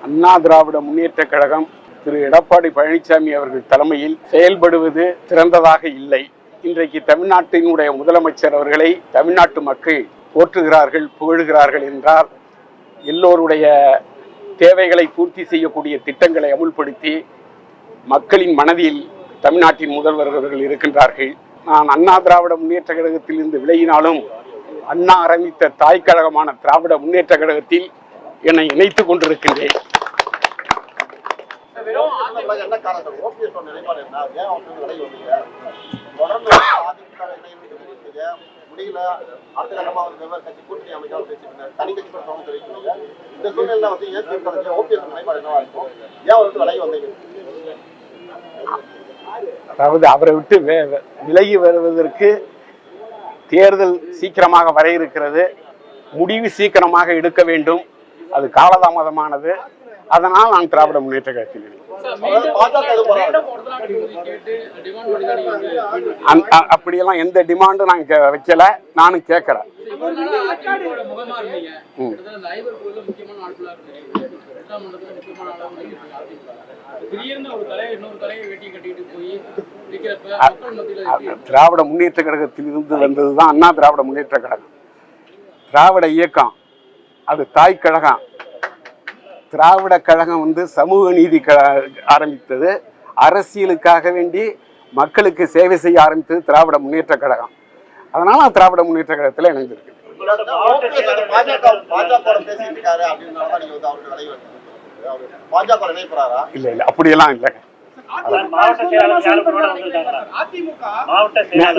அண்ணா திராவிட முன்னேற்ற கழகம் திரு எடப்பாடி பழனிசாமி அவர்கள் தலைமையில் செயல்படுவது சிறந்ததாக இல்லை. இன்றைக்கு தமிழ்நாட்டினுடைய முதலமைச்சர் அவர்களை தமிழ்நாட்டு மக்கள் போற்றுகிறார்கள் புகழுகிறார்கள் என்றால் எல்லோருடைய தேவைகளை பூர்த்தி செய்யக்கூடிய திட்டங்களை அமுல்படுத்தி மக்களின் மனதில் தமிழ்நாட்டின் முதல்வர் அவர்கள் இருக்கின்றார்கள். நான் அண்ணா திராவிட முன்னேற்ற கழகத்திலிருந்து விலகினாலும் அண்ணா ஆரம்பித்த தாய் கழகமான திராவிட முன்னேற்ற கழகத்தில் என்னை இணைத்துக் கொண்டிருக்கின்றேன். என்ன முடியல கட்சி தனி கட்சி இந்த வந்து ஏன் அதாவது அவரை விட்டு வே- விலகி வருவதற்கு தேர்தல் சீக்கிரமாக வர இருக்கிறது. முடிவு சீக்கிரமாக எடுக்க வேண்டும். அது காலதாமதமானது. அதனால் நான் திராவிட முன்னேற்ற கழகத்தில் அப்படியெல்லாம் எந்த டிமாண்டும் நான் கே- வைக்கல. நானும் கேட்கல திராவிட முன்னேற்ற கழகத்தில் இருந்து வந்தது தான் அண்ணா திராவிட முன்னேற்ற கழகம். திராவிட இயக்கம். அது தாய் கழகம். திராவிட கழகம் வந்து சமூக நீதி க ஆரம்பித்தது. அரசியலுக்காக வேண்டி மக்களுக்கு சேவை செய்ய ஆரம்பித்தது திராவிட முன்னேற்ற கழகம். அதனால திராவிட முன்னேற்ற கழகத்தில் இணைப்புறாரா இல்லை இல்லை அப்படியெல்லாம் செயலாளர்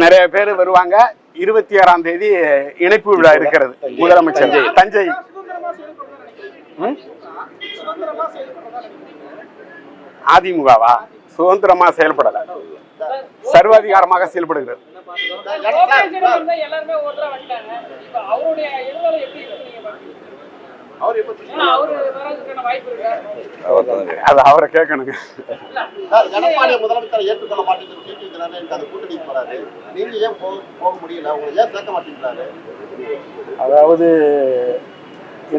நிறைய பேர் வருவாங்க. இருபத்தி ஆறாம் தேதி இணைப்பு விழா இருக்கிறது. முதலமைச்சர். தஞ்சை? அதிமுகவா? சுதந்திரமா செயல்படல. சர்வாதிகாரமாக செயல்படுகிறது. அது அவரை கேட்கணுங்க. அதாவது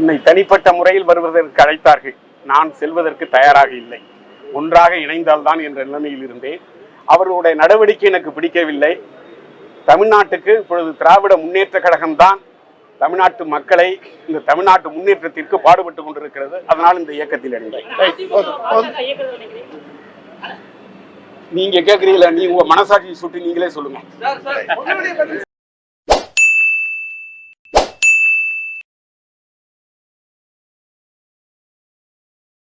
என்னை தனிப்பட்ட முறையில் வருவதற்கு அழைத்தார்கள். நான் செல்வதற்கு தயாராக இல்லை. ஒன்றாக இணைந்தால்தான் என்ற நிலைமையில் இருந்தேன். அவர்களுடைய நடவடிக்கை எனக்கு பிடிக்கவில்லை. தமிழ்நாட்டுக்கு இப்பொழுது திராவிட முன்னேற்ற கழகம்தான் தமிழ்நாட்டு மக்களை இந்த தமிழ்நாட்டு முன்னேற்றத்திற்கு பாடுபட்டு கொண்டிருக்கிறது. அதனால் இந்த இயக்கத்தில் இணைந்தேன் நீங்க கேட்குறீங்களா நீ உங்க மனசாட்சியை சுட்டு நீங்களே சொல்லுங்க.